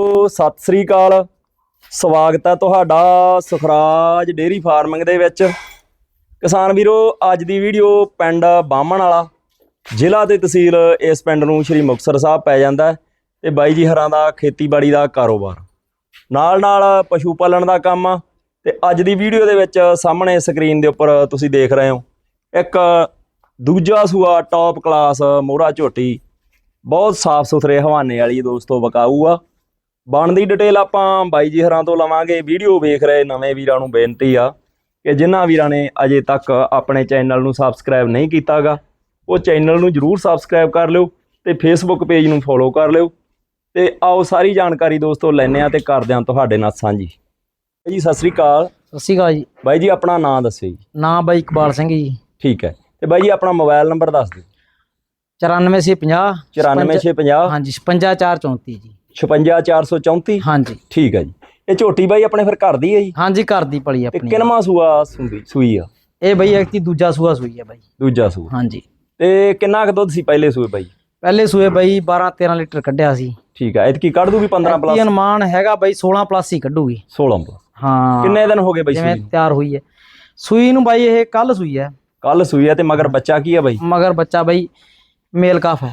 ਸਤਿ ਸ੍ਰੀ ਅਕਾਲ। ਸਵਾਗਤ ਹੈ ਤੁਹਾਡਾ ਸੁਖਰਾਜ ਡੇਰੀ ਫਾਰਮਿੰਗ ਦੇ ਵਿੱਚ। ਕਿਸਾਨ ਵੀਰੋ, ਅੱਜ ਦੀ ਵੀਡੀਓ ਪਿੰਡ ਬਾਹਮਣ ਵਾਲਾ। ਜ਼ਿਲ੍ਹਾ ਤੇ ਤਹਿਸੀਲ ਇਸ ਪਿੰਡ ਨੂੰ ਸ਼੍ਰੀ ਮੁਕਤਸਰ ਸਾਹਿਬ ਪੈ ਜਾਂਦਾ ਹੈ ਤੇ ਬਾਈ ਜੀ ਹਰਾਂ ਦਾ ਖੇਤੀਬਾੜੀ ਦਾ ਕਾਰੋਬਾਰ। ਨਾਲ ਨਾਲ ਪਸ਼ੂ ਪਾਲਣ ਦਾ ਕੰਮ ਆ ਤੇ ਅੱਜ ਦੀ ਵੀਡੀਓ ਦੇ ਵਿੱਚ ਸਾਹਮਣੇ ਸਕਰੀਨ ਦੇ ਉੱਪਰ ਤੁਸੀਂ ਦੇਖ ਰਹੇ ਹੋ, ਇੱਕ ਦੂਜਾ ਸੂਆ ਟੌਪ ਕਲਾਸ ਮੋਹਰਾ ਝੋਟੀ। ਬਹੁਤ ਸਾਫ਼ ਸੁਥਰੇ ਹਵਾਨੇ ਵਾਲੀ ਦੋਸਤੋ ਬਕਾਊ ਆ। ਬਣਦੀ ਡਿਟੇਲ ਆਪਾਂ ਬਾਈ ਜੀ ਹਰਾਂ ਤੋਂ ਲਵਾਂਗੇ। ਵੀਡੀਓ ਵੇਖ ਰਹੇ ਨਵੇਂ ਵੀਰਾਂ ਨੂੰ ਬੇਨਤੀ ਆ ਕਿ ਜਿਨ੍ਹਾਂ ਵੀਰਾਂ ਨੇ ਅਜੇ ਤੱਕ ਆਪਣੇ ਚੈਨਲ ਨੂੰ ਸਬਸਕ੍ਰਾਈਬ ਨਹੀਂ ਕੀਤਾਗਾ ਉਹ ਚੈਨਲ ਨੂੰ ਜਰੂਰ ਸਬਸਕ੍ਰਾਈਬ ਕਰ ਲਿਓ ਤੇ ਫੇਸਬੁੱਕ ਪੇਜ ਨੂੰ ਫੋਲੋ ਕਰ ਲਿਓ। ਤੇ ਆਓ ਸਾਰੀ ਜਾਣਕਾਰੀ ਦੋਸਤੋ ਲੈਣੇ ਆ ਤੇ ਕਰਦੇ ਆ ਤੁਹਾਡੇ ਨਾਲ ਸਾਂਝੀ। ਜੀ ਸਤਿ ਸ੍ਰੀ ਅਕਾਲ। ਸਤਿ ਸ਼੍ਰੀ ਅਕਾਲ ਜੀ। ਬਾਈ ਜੀ ਆਪਣਾ ਨਾਮ ਦੱਸਿਓ ਜੀ। ਨਾਂ ਬਾਈ ਇਕਬਾਲ ਸਿੰਘ ਜੀ। ਠੀਕ ਹੈ। ਤੇ ਬਾਈ ਜੀ ਆਪਣਾ ਮੋਬਾਈਲ ਨੰਬਰ ਦੱਸ ਦਿਓ। 9450 94650 ਹਾਂਜੀ 55434 ਜੀ। 56434 ਹਾਂਜੀ। ਠੀਕ ਹੈ ਜੀ। ਇਹ ਝੋਟੀ ਬਾਈ ਆਪਣੇ ਫਿਰ ਘਰ ਦੀ ਹੈ ਜੀ? ਹਾਂਜੀ ਘਰ ਦੀ ਪਲੀ ਤੇ ਆਪਣੀ। ਕਿੰਨਵਾਂ ਸੂਆ ਸੂਈ ਆ? ਇਹ ਬਈ ਇੱਕ ਦੀ ਦੂਜਾ ਸੂਆ ਸੂਈ ਹੈ ਬਾਈ। ਦੂਜਾ ਸੂਆ। ਹਾਂਜੀ। ਤੇ ਕਿੰਨਾ ਕੁ ਦੁੱਧ ਸੀ ਪਹਿਲੇ ਸੂਏ ਬਾਈ? ਪਹਿਲੇ ਸੂਏ ਬਾਈ 12 13 ਲੀਟਰ ਕੱਢਿਆ ਸੀ। ਠੀਕ ਆ ਇਤਕੀ ਕੱਢ ਦੂਗੀ 15 ਐਤਕੀ ਪਲੱਸ ਅਨੁਮਾਨ ਹੈਗਾ ਬਾਈ 16 ਪਲੱਸ ਹੀ ਕੱਢੂਗੀ। 16 ਪਲੱਸ ਹਾਂ। ਕਿੰਨੇ ਦਿਨ ਹੋ ਗਏ ਬਾਈ ਜਿਵੇਂ ਸੂਈ ਤਿਆਰ ਹੋਈ ਹੈ। ਸੂਈ ਨੂੰ ਬਾਈ ਇਹ ਕੱਲ ਸੂਈ ਹੈ। ਕੱਲ ਸੂਈ ਆ ਤੇ ਮਗਰ ਬੱਚਾ ਕੀ ਆ ਬਾਈ? ਮਗਰ ਬੱਚਾ ਬਾਈ ਮੇਲ ਕਾਫ ਹੈ।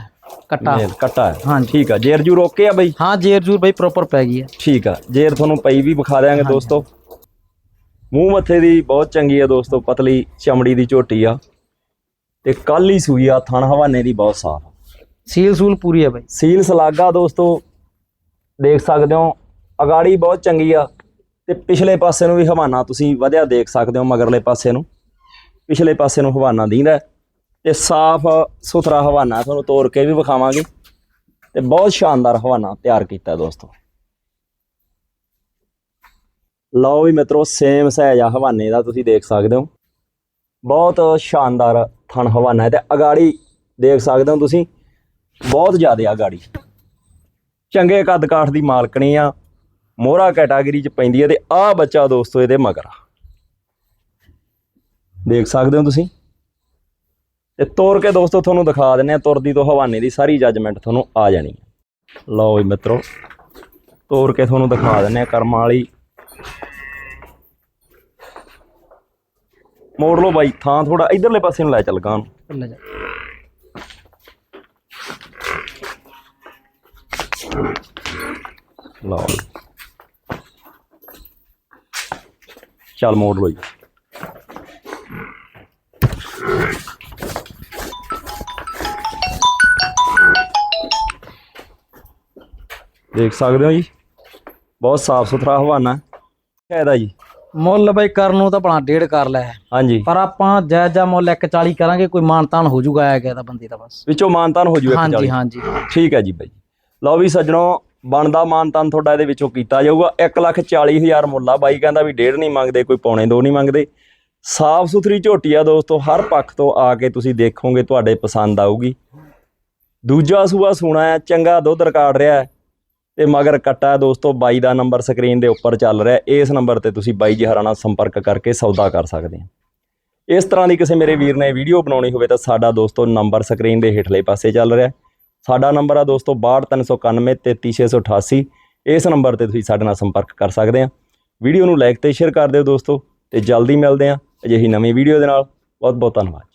ਕੱਟਾ। ਮੇਲ ਕੱਟਾ ਹੈ। ਹਾਂਜੀ। ਠੀਕ ਆ ਜੇਰ ਜੂ ਰੋਕੇ ਆ ਬਾਈ? ਹਾਂ ਜੇਰ ਜੂਰ ਬਾਈ ਪ੍ਰੋਪਰ ਪੈ ਗਈ ਹੈ ਠੀਕ ਆ ਜੇਰ ਤੁਹਾਨੂੰ ਪਈ ਵੀ ਵਿਖਾ ਦਿਆਂਗੇ ਦੋਸਤੋ। ਮੂੰਹ ਮੱਥੇ ਦੀ ਬਹੁਤ ਚੰਗੀ ਆ ਦੋਸਤੋ ਪਤਲੀ ਚਮੜੀ ਦੀ ਝੋਟੀ ਆ। ਤੇ ਕੱਲ ਹੀ ਸੂਈ ਆ ਥਣ ਹਵਾਨੇ ਦੀ ਬਹੁਤ ਸਾਫ਼ ਸੀਲ ਸੂਲ ਪੂਰੀ ਹੈ ਬਾਈ। ਸੀਲ ਸਲਾਗਾ ਦੋਸਤੋ ਦੇਖ ਸਕਦੇ ਹੋ ਅਗਾੜੀ ਬਹੁਤ ਚੰਗੀ ਆ। ਤੇ ਪਿਛਲੇ ਪਾਸੇ ਨੂੰ ਵੀ ਹਵਾਨਾ ਤੁਸੀਂ ਵਧਿਆ ਦੇਖ ਸਕਦੇ ਹੋ ਮਗਰਲੇ ਪਾਸੇ ਨੂੰ। ਪਿਛਲੇ ਪਾਸੇ ਨੂੰ ਹਵਾਨਾ ਦੀਂਦਾ ਹੈ। ਤੇ ਸਾਫ਼, ਸੁਥਰਾ ਹਵਾਨਾ ਤੁਹਾਨੂੰ ਤੋੜ ਕੇ ਵੀ ਵਿਖਾਵਾਂਗੇ। ਤੇ ਬਹੁਤ ਸ਼ਾਨਦਾਰ ਹਵਾਨਾ ਤਿਆਰ ਕੀਤਾ ਦੋਸਤੋ। ਲਓ ਵੀ ਮਿੱਤਰੋ ਸੇਮ ਸਹਿਜ ਆ ਹਵਾਨੇ ਦਾ, ਤੁਸੀਂ ਦੇਖ ਸਕਦੇ ਹੋ। ਬਹੁਤ ਸ਼ਾਨਦਾਰ ਥਣ ਹਵਾਨਾ ਹੈ ਤੇ ਅਗਾੜੀ ਦੇਖ ਸਕਦੇ ਹੋ ਤੁਸੀਂ, ਬਹੁਤ ਜ਼ਿਆਦਾ ਅਗਾੜੀ। ਚੰਗੇ ਕੱਦ ਕਾਠ ਦੀ ਮਾਲਕਣੀ ਆ, ਮੋਹਰਾ ਕੈਟਾਗਰੀ ਚ ਪੈਂਦੀ ਹੈ ਤੇ ਆਹ ਬੱਚਾ ਦੋਸਤੋ ਇਹਦੇ ਮਗਰ ਆ। ਦੇਖ ਸਕਦੇ ਹੋ ਤੁਸੀਂ? ਤੇ ਤੋਰ ਕੇ ਦੋਸਤੋ ਤੁਹਾਨੂੰ ਦਿਖਾ ਦਿੰਨੇ ਆ ਤੁਰਦੀ ਤੋਂ ਹਵਾਨੇ ਦੀ ਸਾਰੀ ਜੱਜਮੈਂਟ ਤੁਹਾਨੂੰ ਆ ਜਾਣੀ ਹੈ। ਲਓ ਵੀ ਮਿੱਤਰੋ ਤੋਰ ਕੇ ਤੁਹਾਨੂੰ ਦਿਖਾ ਦਿੰਨੇ ਆ ਕਰਮਾਂ ਵਾਲੀ। ਮੋੜ ਲਓ ਬਾਈ ਥਾਂ ਥੋੜਾ ਇਧਰਲੇ ਪਾਸੇ ਨੂੰ ਲੈ ਚੱਲ ਗਾਂ ਨੂੰ। ਲੈ ਜਾ। ਲਓ ਜੀ। ਚੱਲ ਮੋੜ ਲਓ ਜੀ। ਦੇਖ ਸਕਦੇ ਹੋ ਜੀ। ਬਹੁਤ ਸਾਫ਼ ਸੁਥਰਾ ਹਵਾਨਾ। ਹੈ ਇਹਦਾ ਜੀ। ਮੁੱਲ ਬਾਈ ਕਰਨ ਨੂੰ ਤਾਂ ਆਪਣਾ ਡੇਢ ਕਰ ਲੈ। ਹਾਂਜੀ। ਪਰ ਆਪਾਂ ਜਾਇਜ਼ ਮੁੱਲ 140 ਕਰਾਂਗੇ ਕੋਈ ਮਾਨਤਾਨ ਹੋ ਜਾਊਗਾ ਆਇਆ ਗਿਆ ਤਾਂ ਬੰਦੇ ਦਾ ਬਸ। ਵਿੱਚੋਂ ਮਾਨਤਾਨ ਹੋ ਜੂ ਇੱਕ ਹਾਂਜੀ ਹਾਂਜੀ। ਠੀਕ ਹੈ ਜੀ ਬਾਈ। ਲਓ ਵੀ ਸੱਜਣੋ ਬਣਦਾ ਮਾਨਤਾਨ ਤੁਹਾਡਾ ਇਹਦੇ ਵਿੱਚੋਂ ਕੀਤਾ ਜਾਊਗਾ। 140000 ਮੁੱਲਾ ਬਾਈ ਕਹਿੰਦਾ ਵੀ ਡੇਢ ਨਹੀਂ ਮੰਗਦੇ ਕੋਈ ਪੌਣੇ ਦੋ ਨਹੀਂ ਮੰਗਦੇ। ਸਾਫ਼ ਸੁਥਰੀ ਝੋਟੀ ਆ ਦੋਸਤੋ ਹਰ ਪੱਖ ਤੋਂ ਆ ਕੇ ਤੁਸੀਂ ਦੇਖੋਗੇ ਤੁਹਾਡੇ ਪਸੰਦ ਆਊਗੀ। ਦੂਜਾ ਸੂਆ ਸੂਣਾ ਹੈ ਚੰਗਾ ਦੁੱਧ ਰਿਕਾਰਡ ਰਿਹਾ। ਹੈ ਤੇ ਮਗਰ ਕੱਟਾ ਦੋਸਤੋ, ਬਾਈ ਦਾ ਨੰਬਰ ਸਕਰੀਨ ਦੇ ਉੱਪਰ ਚੱਲ ਰਿਹਾ ਇਸ ਨੰਬਰ ਤੇ ਤੁਸੀਂ ਬਾਈ ਜੀ ਹਰਾਂ ਨਾਲ ਸੰਪਰਕ ਕਰਕੇ ਸੌਦਾ ਕਰ ਸਕਦੇ ਹੋ। ਇਸ ਤਰ੍ਹਾਂ ਦੀ ਕਿਸੇ ਮੇਰੇ ਵੀਰ ਨੇ ਵੀਡੀਓ ਬਣਾਉਣੀ ਹੋਵੇ ਤਾਂ ਸਾਡਾ ਦੋਸਤੋ ਨੰਬਰ ਸਕਰੀਨ ਦੇ ਹੇਠਲੇ ਪਾਸੇ ਚੱਲ ਰਿਹਾ ਸਾਡਾ ਨੰਬਰ ਆ ਦੋਸਤੋ 62391 33688 ਇਸ ਨੰਬਰ ਤੇ ਤੁਸੀਂ ਸਾਡੇ ਨਾਲ ਸੰਪਰਕ ਕਰ ਸਕਦੇ ਆ ਵੀਡੀਓ ਨੂੰ ਲਾਈਕ ਤੇ ਸ਼ੇਅਰ ਕਰ ਦਿਓ ਦੋਸਤੋ ਤੇ ਜਲਦੀ ਮਿਲਦੇ ਆ ਅਜਿਹੀ ਨਵੀਂ ਵੀਡੀਓ ਦੇ ਨਾਲ। ਬਹੁਤ ਬਹੁਤ ਧੰਨਵਾਦ।